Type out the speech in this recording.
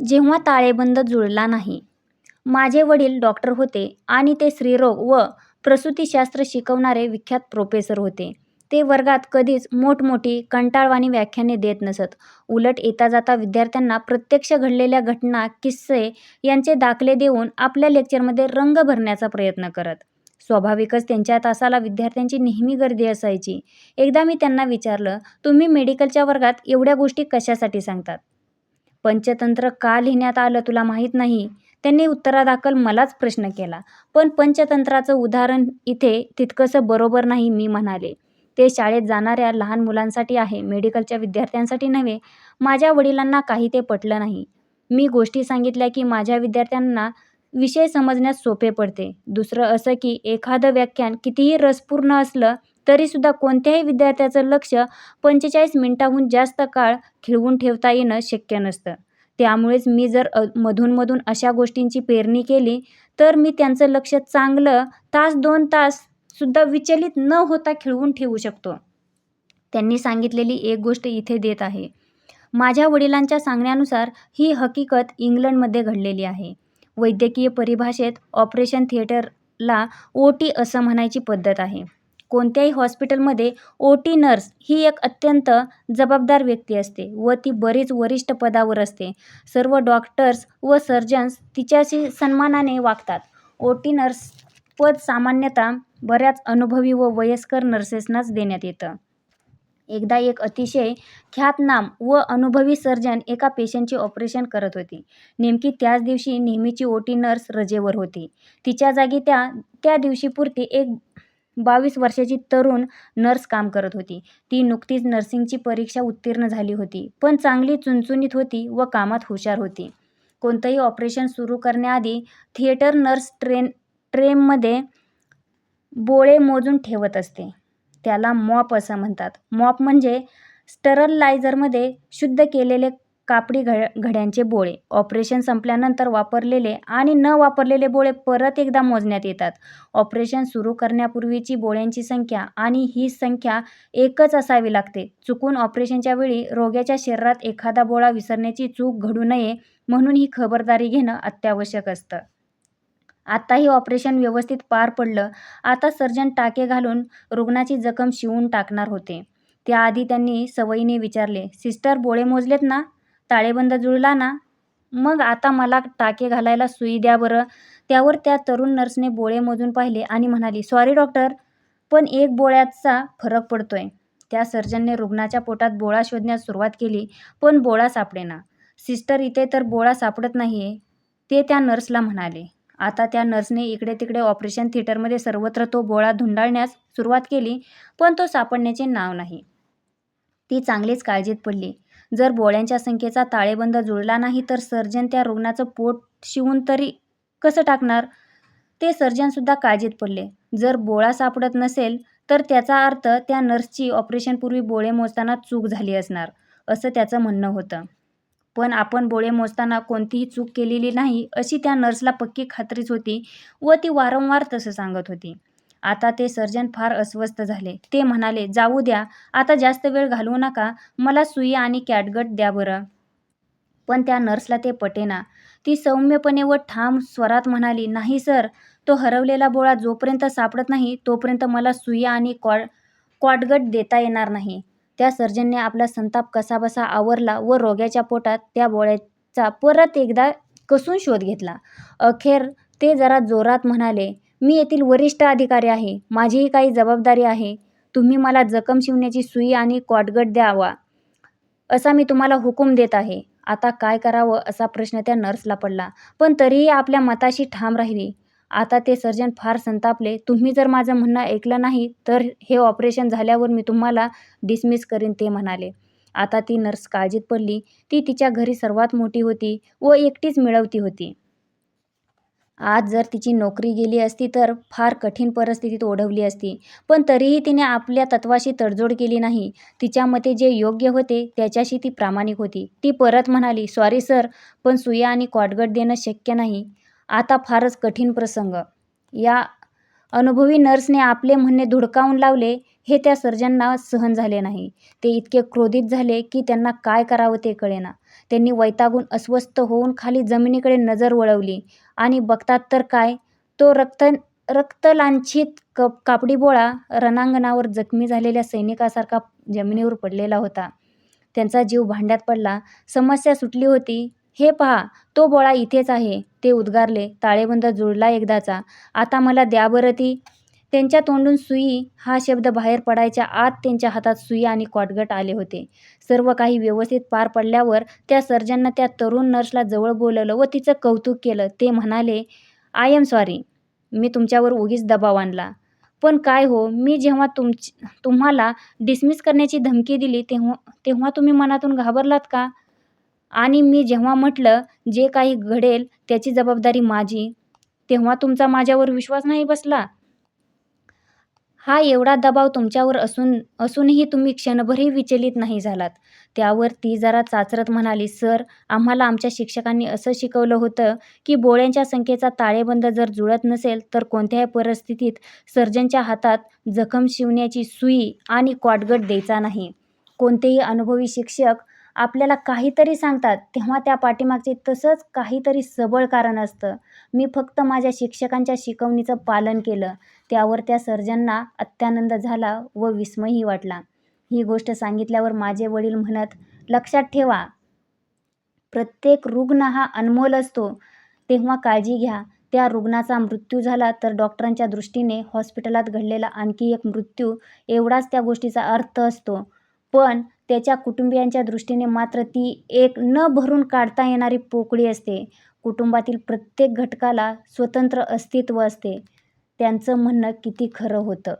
जेव्हा ताळेबंद जुळला नाही. माझे वडील डॉक्टर होते आणि ते स्त्रीरोग व प्रसूतीशास्त्र शिकवणारे विख्यात प्रोफेसर होते. ते वर्गात कधीच मोठमोठी, कंटाळवाणी व्याख्याने देत नसत. उलट येता जाता विद्यार्थ्यांना प्रत्यक्ष घडलेल्या घटना, किस्से यांचे दाखले देऊन आपल्या लेक्चरमध्ये रंग भरण्याचा प्रयत्न करत. स्वाभाविकच त्यांच्या तासाला विद्यार्थ्यांची नेहमी गर्दी असायची. एकदा मी त्यांना विचारलं, तुम्ही मेडिकलच्या वर्गात एवढ्या गोष्टी कशासाठी सांगतात? पंचतंत्र का लिहिण्यात आलं तुला माहीत नाही? त्यांनी उत्तरादाखल मलाच प्रश्न केला. पण पंचतंत्राचं उदाहरण इथे तितकंसं बरोबर नाही मी म्हणाले. ते शाळेत जाणाऱ्या लहान मुलांसाठी आहे, मेडिकलच्या विद्यार्थ्यांसाठी नव्हे. माझ्या वडिलांना काही ते पटलं नाही. मी गोष्टी सांगितल्या की माझ्या विद्यार्थ्यांना विषय समजण्यास सोपे पडते. दुसरं असं की एखादं व्याख्यान कितीही रसपूर्ण असलं तरीसुद्धा कोणत्याही विद्यार्थ्याचं लक्ष पंचेचाळीस मिनटाहून जास्त काळ खिळवून ठेवता येणं शक्य नसतं. त्यामुळेच मी जर मधूनमधून अशा गोष्टींची पेरणी केली तर मी त्यांचं लक्ष चांगलं तास दोन ताससुद्धा विचलित न होता खिळवून ठेवू शकतो. त्यांनी सांगितलेली एक गोष्ट इथे देत आहे. माझ्या वडिलांच्या सांगण्यानुसार ही हकीकत इंग्लंडमध्ये घडलेली आहे. वैद्यकीय परिभाषेत ऑपरेशन थिएटरला ओटी असं म्हणायची पद्धत आहे. कोणत्याही हॉस्पिटलमध्ये ओटी नर्स ही एक अत्यंत जबाबदार व्यक्ती असते व ती बरीच वरिष्ठ पदावर असते. सर्व डॉक्टर्स व सर्जन्स तिच्याशी सन्मानाने वागतात. ओटी नर्स पद सामान्यतः बऱ्याच अनुभवी व वयस्कर नर्सेसनाच देण्यात येतं. एकदा एक अतिशय ख्यातनाम व अनुभवी सर्जन एका पेशंटचे ऑपरेशन करत होती. नेमकी त्याच दिवशी नेहमीची ओटी नर्स रजेवर होती. तिच्या जागी त्या त्या दिवशीपुरती एक बावीस वर्षाची तरुण नर्स काम करत होती. ती नुकतीच नर्सिंगची परीक्षा उत्तीर्ण झाली होती. पण चांगली चुणचुणीत होती व कामात हुशार होती. कोणतंही ऑपरेशन सुरू करण्याआधी थिएटर नर्स ट्रेन ट्रेममध्ये बोळे मोजून ठेवत असते. त्याला मॉप असं म्हणतात. मॉप म्हणजे स्टरलायझरमध्ये शुद्ध केलेले कापडी घड्यांचे बोळे. ऑपरेशन संपल्यानंतर वापरलेले आणि न वापरलेले बोळे परत एकदा मोजण्यात येतात. ऑपरेशन सुरू करण्यापूर्वीची बोळ्यांची संख्या आणि ही संख्या एकच असावी लागते. चुकून ऑपरेशनच्या वेळी रोग्याच्या शरीरात एखादा बोळा विसरण्याची चूक घडू नये म्हणून ही खबरदारी घेणं अत्यावश्यक असतं. आत्ताही ऑपरेशन व्यवस्थित पार पडलं. आता सर्जन टाके घालून रुग्णाची जखम शिवून टाकणार होते. त्याआधी त्यांनी सवयीने विचारले, सिस्टर बोळे मोजलेत ना? ताळेबंद जुळला ना? मग आता मला टाके घालायला सुई द्या बरं. त्यावर त्या तरुण नर्सने बोळे मोजून पाहिले आणि म्हणाली, सॉरी डॉक्टर, पण एक बोळ्याचा फरक पडतोय. त्या सर्जनने रुग्णाच्या पोटात बोळा शोधण्यास सुरुवात केली पण बोळा सापडेना. सिस्टर इथे तर बोळा सापडत नाहीये, ते त्या नर्सला म्हणाले. आता त्या नर्सने इकडे-तिकडे ऑपरेशन थिएटरमध्ये सर्वत्र तो बोळा धुंडाळण्यास सुरुवात केली पण तो सापडण्याचे नाव नाही. ती चांगलीच काळजीत पडली. जर बोळ्यांच्या संख्येचा ताळेबंद जुळला नाही तर सर्जन त्या रुग्णाचं पोट शिवून तरी कसं टाकणार? ते सर्जनसुद्धा काळजीत पडले. जर बोळा सापडत नसेल तर त्याचा अर्थ त्या नर्सची ऑपरेशनपूर्वी बोळे मोजताना चूक झाली असणार, असं त्याचं म्हणणं होतं. पण आपण बोळे मोजताना कोणतीही चूक केलेली नाही अशी त्या नर्सला पक्की खात्रीच होती व ती वारंवार तसं सांगत होती. आता ते सर्जन फार अस्वस्थ झाले. ते म्हणाले, जाऊ द्या, आता जास्त वेळ घालवू नका. मला सुई आणि कॅटगट द्या बरं. पण त्या नर्सला ते पटेना. ती सौम्यपणे व ठाम स्वरात म्हणाली, नाही सर, तो हरवलेला बोळा जोपर्यंत सापडत नाही तोपर्यंत मला सुई आणि कॉटगट देता येणार नाही. त्या सर्जनने आपला संताप कसाबसा आवरला व रोग्याच्या पोटात त्या बोळ्याचा परत एकदा कसून शोध घेतला. अखेर ते जरा जोरात म्हणाले, मी येथील वरिष्ठ अधिकारी आहे. माझीही काही जबाबदारी आहे. तुम्ही मला जखम शिवण्याची सुई आणि कॉटगट द्यावा असा मी तुम्हाला हुकूम देत आहे. आता काय करावं असा प्रश्न त्या नर्सला पडला. पण तरीही आपल्या मताशी ठाम राहिली. आता ते सर्जन फार संतापले. तुम्ही जर माझं म्हणणं ऐकलं नाही तर हे ऑपरेशन झाल्यावर मी तुम्हाला डिसमिस करीन ते म्हणाले. आता ती नर्स काळजीत पडली. ती तिच्या घरी सर्वात मोठी होती व एकटीच मिळवती होती. आज जर तिची नोकरी गेली असती तर फार कठीण परिस्थितीत ओढवली असती. पण तरीही तिने आपल्या तत्त्वाशी तडजोड केली नाही. तिच्या मते जे योग्य होते त्याच्याशी ती प्रामाणिक होती. ती परत म्हणाली, सॉरी सर, पण सुई आणि कॉटगट देणं शक्य नाही. आता फारच कठीण प्रसंग. या अनुभवी नर्सने आपले म्हणणे धुडकावून लावले हे त्या सर्जनना सहन झाले नाही. ते इतके क्रोधित झाले की त्यांना काय करावं ते कळेना. त्यांनी वैतागून अस्वस्थ होऊन खाली जमिनीकडे नजर वळवली. आणि बघतात तर काय? तो रक्त रक्तलांछित क कापडी बोळा रणांगणावर जखमी झालेल्या सैनिकासारखा जमिनीवर पडलेला होता. त्यांचा जीव भांड्यात पडला. समस्या सुटली होती. हे पहा तो बोळा इथेच आहे ते उद्गारले. ताळेबंद जुळला एकदाचा. आता मला द्या बरं ती त्यांच्या तोंडून सुई हा शब्द बाहेर पडायच्या आत त्यांच्या हातात सुई आणि कॉटगट आले होते. सर्व काही व्यवस्थित पार पडल्यावर त्या सर्जननं त्या तरुण नर्सला जवळ बोलवलं व तिचं कौतुक केलं. ते म्हणाले आय एम सॉरी मी तुमच्यावर उगीच दबाव आणला. पण काय हो मी जेव्हा तुमची तुम्हाला डिसमिस करण्याची धमकी दिली तेव्हा तेव्हा तुम्ही मनातून घाबरलात का? आणि मी जेव्हा म्हटलं जे काही घडेल त्याची जबाबदारी माझी तेव्हा तुमचा माझ्यावर विश्वास नाही बसला? हा एवढा दबाव तुमच्यावर असून असूनही तुम्ही क्षणभरही विचलित नाही झालात. त्यावर ती जरा चाचरत म्हणाली सर आम्हाला आमच्या शिक्षकांनी असं शिकवलं होतं की बोळ्यांच्या संख्येचा ताळेबंद जर जुळत नसेल तर कोणत्याही परिस्थितीत सर्जनच्या हातात जखम शिवण्याची सुई आणि कॉटगट द्यायचा नाही. कोणतेही अनुभवी शिक्षक आपल्याला काहीतरी सांगतात तेव्हा त्या पाठीमागचे तसंच काहीतरी सबळ कारण असतं. मी फक्त माझ्या शिक्षकांच्या शिकवणीचं पालन केलं. त्यावर त्या सर्जनना अत्यानंद झाला व विस्मयही वाटला. ही गोष्ट सांगितल्यावर माझे वडील म्हणत लक्षात ठेवा प्रत्येक रुग्ण हा अनमोल असतो. तेव्हा काळजी घ्या. त्या रुग्णाचा मृत्यू झाला तर डॉक्टरांच्या दृष्टीने हॉस्पिटलात घडलेला आणखी एक मृत्यू एवढाच त्या गोष्टीचा अर्थ असतो. पण त्याच्या कुटुंबियांच्या दृष्टीने मात्र ती एक न भरून काढता येणारी पोकळी असते. कुटुंबातील प्रत्येक घटकाला स्वतंत्र अस्तित्व असते. त्यांचं म्हणणं किती खरं होतं?